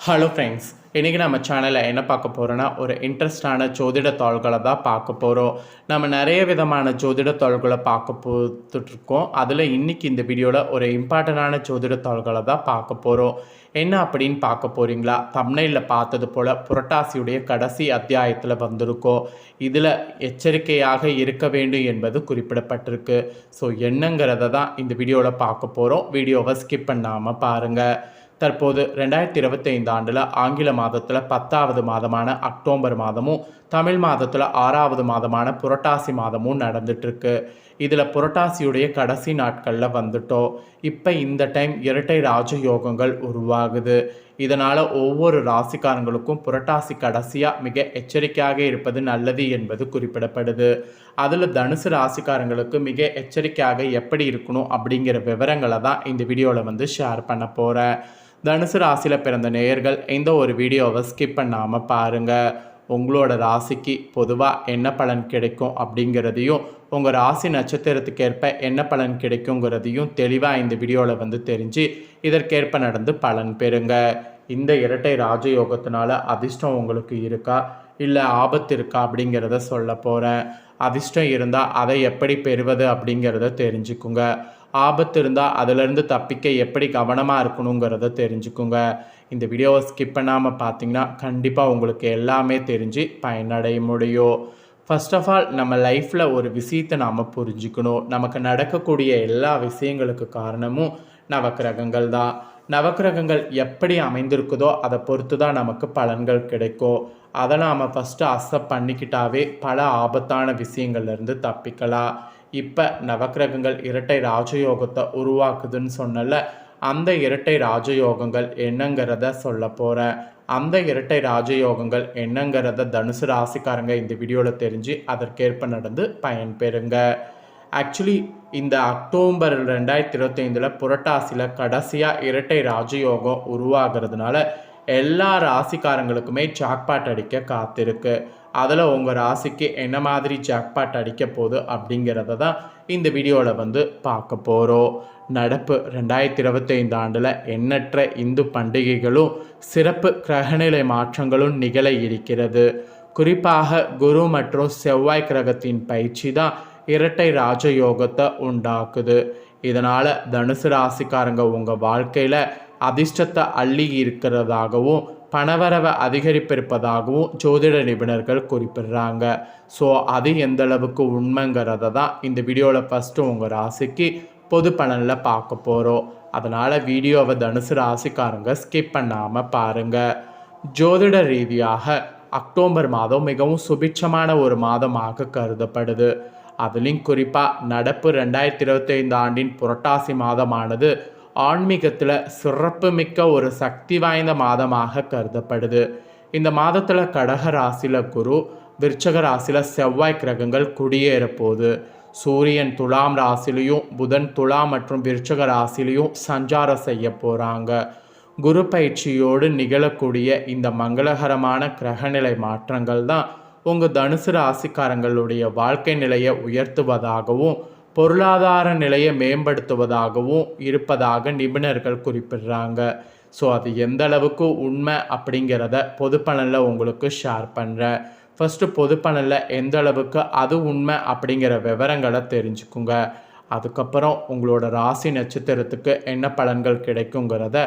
Hello friends இன்றைக்கி நம்ம சேனலில் என்ன பார்க்க போகிறோன்னா ஒரு இன்ட்ரெஸ்டான ஜோதிட தாள்களை தான் பார்க்க போகிறோம் நம்ம நிறைய விதமான ஜோதிட தாள்களை பார்க்க போத்துட்ருக்கோம். அதில் இன்றைக்கி இந்த வீடியோவில் ஒரு இம்பார்ட்டண்டான ஜோதிட தாள்களை தான் பார்க்க போகிறோம் என்ன அப்படின்னு பார்க்க போகிறீங்களா தமிழில் பார்த்தது போல் புரட்டாசியுடைய கடைசி அத்தியாயத்தில் வந்திருக்கோம் இதில் எச்சரிக்கையாக இருக்க வேண்டும் என்பது குறிப்பிடப்பட்டிருக்கு. ஸோ என்னங்கிறத தான் இந்த வீடியோவில் பார்க்க போகிறோம் வீடியோவை ஸ்கிப் பண்ணாமல் பாருங்கள் தற்போது ரெண்டாயிரத்தி இருபத்தைந்து ஆண்டில் ஆங்கில மாதத்தில் பத்தாவது மாதமான அக்டோபர் மாதமும் தமிழ் மாதத்தில் ஆறாவது மாதமான புரட்டாசி மாதமும் நடந்துட்டுருக்கு. இதில் புரட்டாசியுடைய கடைசி நாட்களில் வந்துட்டோம். இப்போ இந்த டைம் இரட்டை ராஜயோகங்கள் உருவாகுது. இதனால் ஒவ்வொரு ராசிக்காரங்களுக்கும் புரட்டாசி கடைசியாக மிக எச்சரிக்கையாக இருப்பது நல்லது என்பது குறிப்பிடப்படுது. அதில் தனுசு ராசிக்காரங்களுக்கு மிக எச்சரிக்கையாக எப்படி இருக்கணும் அப்படிங்கிற விவரங்களை தான் இந்த வீடியோவில் வந்து ஷேர் பண்ண போகிறேன் தனுசு ராசியில் பிறந்த நேயர்கள் இந்த ஒரு வீடியோவை ஸ்கிப் பண்ணாமல் பாருங்கள் உங்களோட ராசிக்கு பொதுவாக என்ன பலன் கிடைக்கும் அப்படிங்கிறதையும் உங்கள் ராசி நட்சத்திரத்துக்கேற்ப என்ன பலன் கிடைக்குங்கிறதையும் தெளிவாக இந்த வீடியோவில் வந்து தெரிஞ்சு இதற்கேற்ப நடந்து பலன் பெறுங்க. இந்த இரட்டை ராஜயோகத்தினால அதிர்ஷ்டம் உங்களுக்கு இருக்கா? இல்லை ஆபத்து இருக்கா அப்படிங்கிறத சொல்ல போகிறேன் அதிர்ஷ்டம் இருந்தால் அதை எப்படி பெறுவது அப்படிங்கிறத தெரிஞ்சுக்குங்க. ஆபத்து இருந்தால் அதிலிருந்து தப்பிக்க எப்படி கவனமாக இருக்கணுங்கிறத தெரிஞ்சுக்குங்க. இந்த வீடியோவை ஸ்கிப் பண்ணாமல் பார்த்தீங்கன்னா கண்டிப்பாக உங்களுக்கு எல்லாமே தெரிஞ்சு பயனடைய முடியும். ஃபர்ஸ்ட் ஆஃப் ஆல் நம்ம லைஃப்பில் ஒரு விஷயத்தை நாம் புரிஞ்சுக்கணும். நமக்கு நடக்கக்கூடிய எல்லா விஷயங்களுக்கு காரணமும் நவக்கிரகங்கள் தான். நவக்கிரகங்கள் எப்படி அமைந்திருக்குதோ அதை பொறுத்து தான் நமக்கு பலன்கள் கிடைக்கும். அதை நாம் ஃபஸ்ட்டு அசப்ட் பண்ணிக்கிட்டாவே பல ஆபத்தான விஷயங்கள்லேருந்து தப்பிக்கலாம். இப்போ நவக்கிரகங்கள் இரட்டை ராஜயோகத்தை உருவாக்குதுன்னு சொன்னல அந்த இரட்டை ராஜயோகங்கள் என்னங்கிறத சொல்ல போகிறேன் அந்த இரட்டை ராஜயோகங்கள் என்னங்கிறத தனுசு ராசிக்காரங்க இந்த வீடியோவில் தெரிஞ்சு அதற்கேற்ப நடந்து பயன்பெறுங்க ஆக்சுவலி இந்த அக்டோபர் ரெண்டாயிரத்தி இருபத்தைந்தில் புரட்டாசியில் கடைசியாக இரட்டை ராஜயோகம் உருவாகிறதுனால எல்லா ராசிக்காரங்களுக்குமே ஜாக்பாட் அடிக்க காத்திருக்கு. அதில் உங்கள் ராசிக்கு என்ன மாதிரி ஜாக்பாட் அடிக்க போகுது அப்படிங்கிறத தான் இந்த வீடியோவில் வந்து பார்க்க போகிறோம். நடப்பு ரெண்டாயிரத்தி இருபத்தைந்து ஆண்டில் எண்ணற்ற இந்து பண்டிகைகளும் சிறப்பு கிரகநிலை மாற்றங்களும் நிகழ இருக்கிறது. குறிப்பாக குரு மற்றும் செவ்வாய் கிரகத்தின் பயிற்சி தான் இரட்டை ராஜயோகத்தை உண்டாக்குது. இதனால் தனுசு ராசிக்காரங்க உங்கள் வாழ்க்கையில் அதிர்ஷ்டத்தை அள்ளி இருக்கிறதாகவும் பணவரவை அதிகரிப்பிருப்பதாகவும் ஜோதிட நிபுணர்கள் குறிப்பிடுறாங்க. ஸோ அது எந்த அளவுக்கு உண்மைங்கிறத தான் இந்த வீடியோவில் ஃபஸ்ட்டு உங்கள் ராசிக்கு பொது பலனில் பார்க்க போகிறோம் அதனால் வீடியோவை தனுசு ராசிக்காரங்க ஸ்கிப் பண்ணாமல் பாருங்கள் ஜோதிட ரீதியாக அக்டோபர் மாதம் மிகவும் சுபிட்சமான ஒரு மாதமாக கருதப்படுது. அதுலேயும் குறிப்பாக நடப்பு ரெண்டாயிரத்தி இருபத்தைந்து ஆண்டின் புரட்டாசி மாதமானது ஆன்மீகத்தில் சிறப்புமிக்க ஒரு சக்தி வாய்ந்த மாதமாக கருதப்படுது. இந்த மாதத்தில் கடக ராசியில் குரு விருச்சக ராசியில் செவ்வாய் கிரகங்கள் குடியேற போகுது சூரியன் துலாம் ராசிலையும் புதன் துலாம் மற்றும் விருச்சக ராசிலையும் சஞ்சாரம் செய்ய போகிறாங்க குரு பயிற்சியோடு நிகழக்கூடிய இந்த மங்களகரமான கிரகநிலை மாற்றங்கள் தான் உங்கள் தனுசு ராசிக்காரங்களுடைய வாழ்க்கை நிலையை உயர்த்துவதாகவும் பொருளாதார நிலையை மேம்படுத்துவதாகவும் இருப்பதாக நிபுணர்கள் குறிப்பிடுறாங்க. ஸோ அது எந்த அளவுக்கு உண்மை அப்படிங்கிறத பொதுப்பணலில் உங்களுக்கு ஷேர் பண்ணுறேன் ஃபஸ்ட்டு பொதுப்பணலில் எந்த அளவுக்கு அது உண்மை அப்படிங்கிற விவரங்களை தெரிஞ்சுக்குங்க. அதுக்கப்புறம் உங்களோட ராசி நட்சத்திரத்துக்கு என்ன பலன்கள் கிடைக்குங்கிறத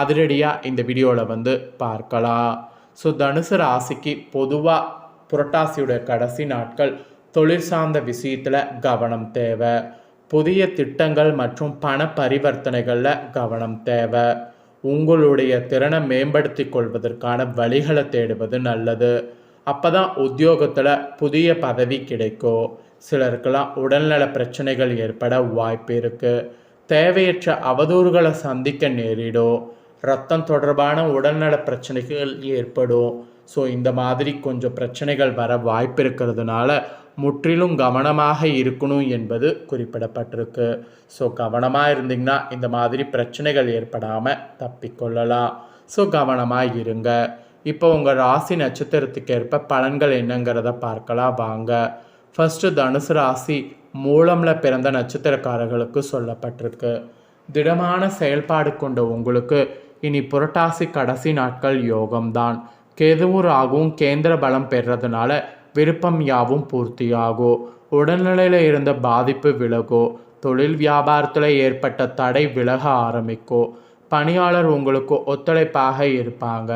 அதிரடியாக இந்த வீடியோவில் வந்து பார்க்கலாம். ஸோ தனுசு ராசிக்கு பொதுவாக புரட்டாசியுடைய கடைசி நாட்கள் தொழில் சார்ந்த விஷயத்தில் கவனம் தேவை. புதிய திட்டங்கள் மற்றும் பண பரிவர்த்தனைகளில் கவனம் தேவை. உங்களுடைய திறனை மேம்படுத்தி கொள்வதற்கான வழிகளை தேடுவது நல்லது. அப்போ தான் உத்தியோகத்தில் புதிய பதவி கிடைக்கும். சிலருக்கெல்லாம் உடல்நல பிரச்சனைகள் ஏற்பட வாய்ப்பு இருக்குது தேவையற்ற அவதூறுகளை சந்திக்க நேரிடும். ரத்தம் தொடர்பான உடல்நல பிரச்சனைகள் ஏற்படும். ஸோ இந்த மாதிரி கொஞ்சம் பிரச்சனைகள் வர வாய்ப்பு இருக்கிறதுனால முற்றிலும் கவனமாக இருக்கணும் என்பது குறிப்பிடப்பட்டிருக்கு. ஸோ கவனமாக இருந்தீங்கன்னா இந்த மாதிரி பிரச்சனைகள் ஏற்படாமல் தப்பிக்கொள்ளலாம் ஸோ கவனமாக இருங்க. இப்போ உங்கள் ராசி நட்சத்திரத்துக்கு ஏற்ப பலன்கள் என்னங்கிறத பார்க்கலாம் வாங்க. ஃபஸ்ட்டு தனுசு ராசி மூலமில் பிறந்த நட்சத்திரக்காரர்களுக்கு சொல்லப்பட்டிருக்கு. திடமான செயல்பாடு கொண்ட உங்களுக்கு இனி புரட்டாசி கடைசி நாட்கள் யோகம்தான். கேதுவும் ராகுவும் கேந்திர பலம் பெறதுனால விருப்பம் யாவும் பூர்த்தியாகும் உடல்நிலையில் இருந்த பாதிப்பு விலகும் தொழில் வியாபாரத்தில் ஏற்பட்ட தடை விலக ஆரம்பிக்கும் பணியாளர் உங்களுக்கு ஒத்துழைப்பாக இருப்பாங்க.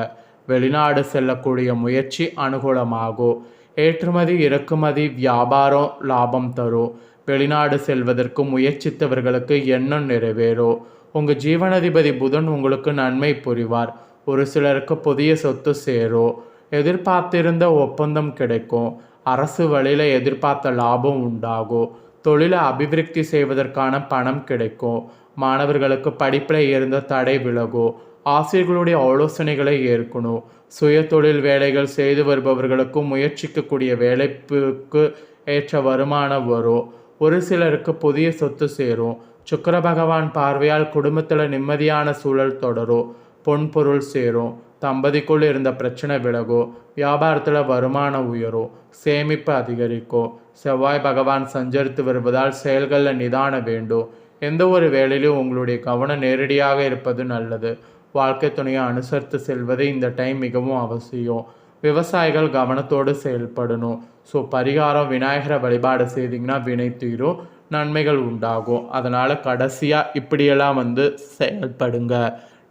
வெளிநாடு செல்லக்கூடிய முயற்சி அனுகூலமாகும் ஏற்றுமதி இறக்குமதி வியாபாரம் லாபம் தரும் வெளிநாடு செல்வதற்கு முயற்சித்தவர்களுக்கு எண்ணம் நிறைவேறும் உங்கள் ஜீவனாதிபதி புதன் உங்களுக்கு நன்மை புரிவார். ஒரு சிலருக்கு புதிய சொத்து சேரும் எதிர்பார்த்திருந்த ஒப்பந்தம் கிடைக்கும் அரசு வழியில் எதிர்பார்த்த லாபம் உண்டாகும் தொழிலை அபிவிருத்தி செய்வதற்கான பணம் கிடைக்கும் மாணவர்களுக்கு படிப்பில் இருந்த தடை விலகும் ஆசிரியர்களுடைய ஆலோசனைகளை ஏற்கணும் சுய தொழில் வேலைகள் செய்து வருபவர்களுக்கும் முயற்சிக்கக்கூடிய வேலைப்புக்கு ஏற்ற வருமானம் வரும் ஒரு சிலருக்கு புதிய சொத்து சேரும் சுக்கர பகவான் பார்வையால் குடும்பத்தில் நிம்மதியான சூழல் தொடரும் பொன் பொருள் சேரும் தம்பதிக்குள் இருந்த பிரச்சனை விலகும் வியாபாரத்தில் வருமானம் உயரும் சேமிப்பு அதிகரிக்கும் செவ்வாய் பகவான் சஞ்சரித்து வருவதால் செயல்களில் நிதானம் வேண்டும் எந்த ஒரு வேலையிலும் உங்களுடைய கவனம் நேரடியாக இருப்பது நல்லது. வாழ்க்கை துணையை அனுசரித்து செல்வது இந்த டைம் மிகவும் அவசியம். விவசாயிகள் கவனத்தோடு செயல்படணும். ஸோ பரிகாரம் விநாயகரை வழிபாடு செய்தீங்கன்னா வினை தீரும் நன்மைகள் உண்டாகும். அதனால் கடைசியாக இப்படியெல்லாம் வந்து செயல்படுங்க.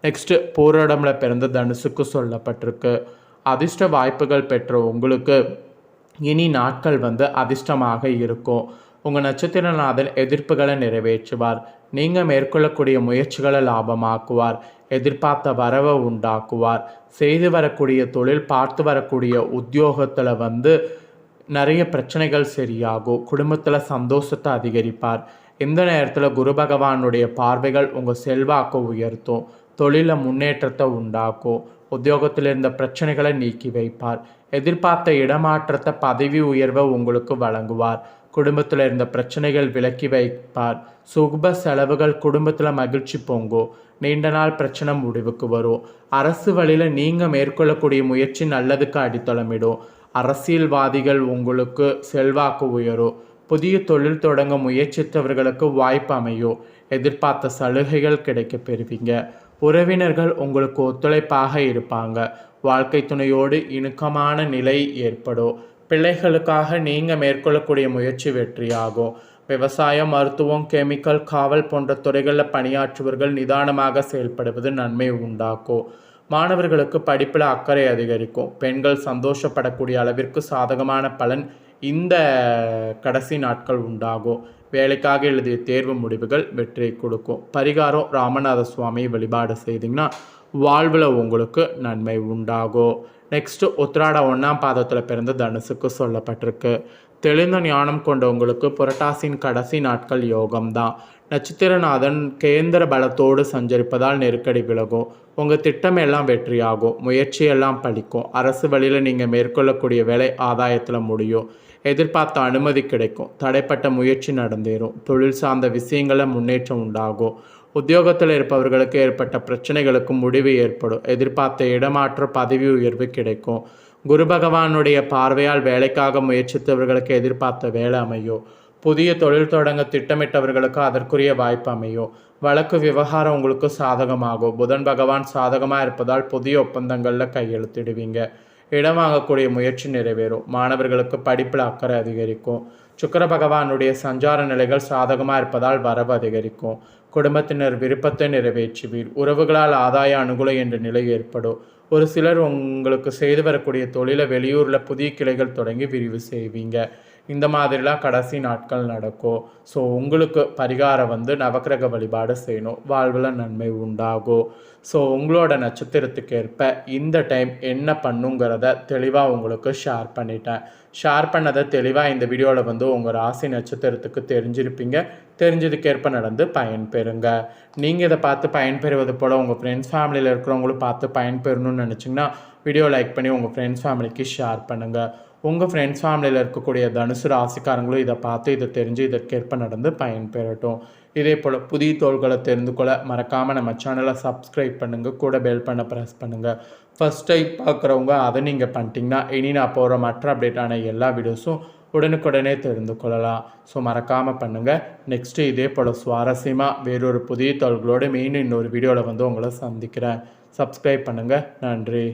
நெக்ஸ்ட்டு பூரடம்ல பிறந்த தனுசுக்கு சொல்லப்பட்டிருக்கு. அதிர்ஷ்ட வாய்ப்புகள் பெற்ற உங்களுக்கு இனி நாட்கள் வந்து அதிர்ஷ்டமாக இருக்கும். உங்கள் நட்சத்திரநாதன் எதிர்ப்புகளை நிறைவேற்றுவார். நீங்கள் மேற்கொள்ளக்கூடிய முயற்சிகளை லாபமாக்குவார். எதிர்பார்த்த வரவை உண்டாக்குவார். செய்து வரக்கூடிய தொழில் பார்த்து வரக்கூடிய உத்தியோகத்தில் வந்து நிறைய பிரச்சனைகள் சரியாகும். குடும்பத்தில் சந்தோஷத்தை அதிகரிப்பார். இந்த நேரத்தில் குரு பகவானுடைய பார்வைகள் உங்கள் செல்வாக்கை உயர்த்தும். தொழில முன்னேற்றத்தை உண்டாக்கும் உத்தியோகத்தில் இருந்த பிரச்சனைகளை நீக்கி வைப்பார். எதிர்பார்த்த இடமாற்றத்தை பதவி உயர்வை உங்களுக்கு வழங்குவார். குடும்பத்தில் இருந்த பிரச்சனைகள் விலக்கி வைப்பார். சுகுப செலவுகள் குடும்பத்தில் மகிழ்ச்சி பொங்கும் நீண்ட நாள் பிரச்சனை முடிவுக்கு வரும் அரசு வழியில் நீங்கள் மேற்கொள்ளக்கூடிய முயற்சி நல்லதுக்கு அடித்தளமிடும் அரசியல்வாதிகள் உங்களுக்கு செல்வாக்கு உயரும் புதிய தொழில் தொடங்க முயற்சித்தவர்களுக்கு வாய்ப்பு அமையும் எதிர்பார்த்த சலுகைகள் கிடைக்க பெறுவீங்க. உறவினர்கள் உங்களுக்கு ஒத்துழைப்பாக இருப்பாங்க. வாழ்க்கை துணையோடு இணுக்கமான நிலை ஏற்படும். பிள்ளைகளுக்காக நீங்கள் மேற்கொள்ளக்கூடிய முயற்சி வெற்றியாகும். விவசாயம் மருத்துவம் கெமிக்கல் காவல் போன்ற துறைகளில் பணியாற்றுவர்கள் நிதானமாக செயல்படுவது நன்மை உண்டாக்கும். மாணவர்களுக்கு படிப்பில் அக்கறை அதிகரிக்கும். பெண்கள் சந்தோஷப்படக்கூடிய அளவிற்கு சாதகமான பலன் இந்த கடைசி நாட்கள் உண்டாகும். வேலைக்காக எழுதிய தேர்வு முடிவுகள் வெற்றி கொடுக்கும். பரிகாரம் ராமநாத சுவாமியை வழிபாடு செய்தீங்கன்னா வாழ்வில் உங்களுக்கு நன்மை உண்டாகும். நெக்ஸ்ட்டு உத்திராட ஒன்றாம் பாதத்தில் பிறந்த தனுசுக்கு சொல்லப்பட்டிருக்கு. தெளிந்த ஞானம் கொண்ட உங்களுக்கு புரட்டாசின் கடைசி நாட்கள் யோகம்தான். நட்சத்திரநாதன் கேந்திர பலத்தோடு சஞ்சரிப்பதால் நெருக்கடி விலகும். உங்கள் திட்டம் எல்லாம் வெற்றியாகும். முயற்சியெல்லாம் பழிக்கும் அரசு வழியில் நீங்கள் மேற்கொள்ளக்கூடிய வேலை ஆதாயத்தில் முடியும். எதிர்பார்த்த அனுமதி கிடைக்கும். தடைப்பட்ட முயற்சி நடந்தேறும். தொழில் சார்ந்த விஷயங்களில் முன்னேற்றம் உண்டாகும். உத்தியோகத்தில் இருப்பவர்களுக்கு ஏற்பட்ட பிரச்சனைகளுக்கு முடிவு ஏற்படும். எதிர்பார்த்த இடமாற்ற பதவி உயர்வு கிடைக்கும். குரு பகவானுடைய பார்வையால் வேலைக்காக முயற்சித்தவர்களுக்கு எதிர்பார்த்த வேலை அமையும் புதிய தொழில் தொடங்க திட்டமிட்டவர்களுக்கு அதற்குரிய வாய்ப்பு அமையும் வழக்கு விவகாரம் உங்களுக்கு சாதகமாகும் புதன் பகவான் சாதகமாக இருப்பதால் புதிய ஒப்பந்தங்களில் கையெழுத்திடுவீங்க. இடம் வாங்கக்கூடிய முயற்சி நிறைவேறும். மாணவர்களுக்கு படிப்பில் அக்கறை அதிகரிக்கும். சுக்கர பகவானுடைய சஞ்சார நிலைகள் சாதகமாக இருப்பதால் வரவு அதிகரிக்கும். குடும்பத்தினர் விருப்பத்தை நிறைவேற்றுவீர். உறவுகளால் ஆதாய அனுகூலம் என்ற நிலை ஏற்படும். ஒரு சிலர் உங்களுக்கு செய்து வரக்கூடிய தொழிலை வெளியூரில் புதிய கிளைகள் தொடங்கி விரிவு செய்வீங்க. இந்த மாதிரிலாம் கடைசி நாட்கள் நடக்கும். ஸோ உங்களுக்கு பரிகாரம் வந்து நவக்கிரக வழிபாடு செய்யணும். வாழ்வில் நன்மை உண்டாகும். ஸோ உங்களோட நட்சத்திரத்துக்கு ஏற்ப இந்த டைம் என்ன பண்ணுங்கிறத தெளிவாக உங்களுக்கு ஷேர் பண்ணிட்டேன். ஷேர் பண்ணதை தெளிவாக இந்த வீடியோவில் வந்து உங்கள் ராசி நட்சத்திரத்துக்கு தெரிஞ்சிருப்பீங்க. தெரிஞ்சதுக்கேற்ப நடந்து பயன்பெறுங்க நீங்கள் இதை பார்த்து பயன்பெறுவது போல் உங்கள் ஃப்ரெண்ட்ஸ் ஃபேமிலியில் இருக்கிறவங்களும் பார்த்து பயன்பெறணும்னு நினச்சிங்கன்னா வீடியோ லைக் பண்ணி உங்கள் ஃப்ரெண்ட்ஸ் ஃபேமிலிக்கு ஷேர் பண்ணுங்கள் உங்கள் ஃப்ரெண்ட்ஸ் ஃபேமிலியில் இருக்கக்கூடிய தனுசு ராசிக்காரங்களும் இதை பார்த்து இதை தெரிஞ்சு இதற்கேற்ப நடந்து பயன்பெறட்டும். இதே போல் புதிய தோள்களை தெரிந்து கொள்ள மறக்காமல் நம்ம சேனலை சப்ஸ்கிரைப் பண்ணுங்கள் கூட பெல் பண்ண ப்ரெஸ் பண்ணுங்கள் ஃபஸ்ட் டைம் பார்க்குறவங்க அதை நீங்கள் பண்ணிட்டீங்கன்னா இனி நான் போகிற மற்ற அப்டேட்டான எல்லா வீடியோஸும் உடனுக்குடனே தெரிந்து கொள்ளலாம். ஸோ மறக்காமல் பண்ணுங்கள் நெக்ஸ்ட்டு இதே போல் சுவாரஸ்யமாக வேறொரு புதிய தோள்களோடு மெயின் இன்னொரு வீடியோவில் வந்து உங்களை சந்திக்கிறேன். சப்ஸ்கிரைப் பண்ணுங்கள் நன்றி.